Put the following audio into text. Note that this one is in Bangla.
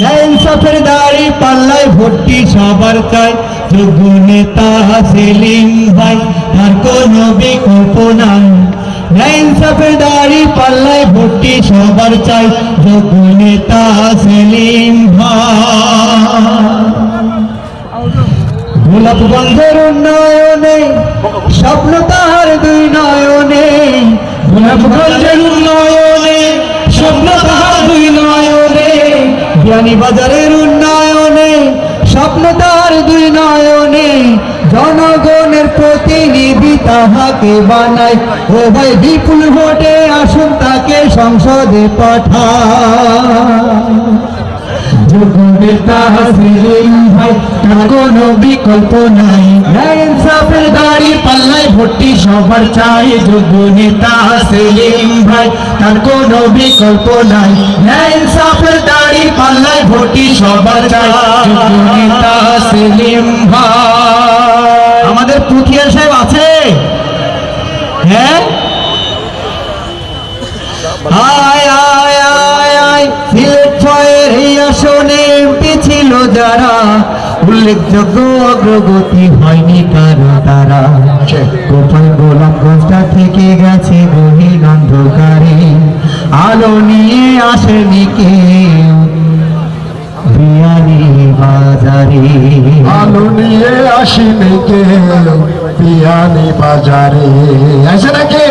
ইনসাফের দাড়ি, পাল্লায় ভর্তি সবার চাই। যোগ্য নেতা সেলিম ভাই তার কোনো বিকল্প নাই। ইনসাফের দাড়ি, পাল্লায় ভর্তি সবার চাই। যোগ্য নেতা সেলিম ভাই। গোলাপগঞ্জের উন্নয়নে, স্বপ্ন তাহার দুই নয়নে গোলাপগঞ্জের উন্নয়নে বাজারের উন্নয়নে স্বপ্ন তাহার দুই নয়নে জনগণের প্রতিনিধি তাহাকে বানায়। ও ভাই বিপুল ভোটে আসুন তাকে সংসদে পাঠায়। তার কোনো বিকল্প নাই। ইনসাফের দাড়ি পাল্লায় ভর্তি সবার চাই। যোগ্য নেতা ভাই তার কোনো বিকল্প নাই। ইনসাফের দাড়ি আমাদের পুথিয়ার সাহেব আছে? হ্যাঁ? আয় আয় আয় আয় সিলেট ছয়ের এই আসনে এমপি ছিল যারা। উল্লেখযোগ্য অগ্রগতি হয়নি কারও তারা গোপাল গোলাপগঞ্জটা থেকে গেছে গহীন অন্ধকারে। আলো নিয়ে আসেনি কেউ আলু নিয়ে আসিনি কে পিয়ানি বাজারে। আছে নাকি?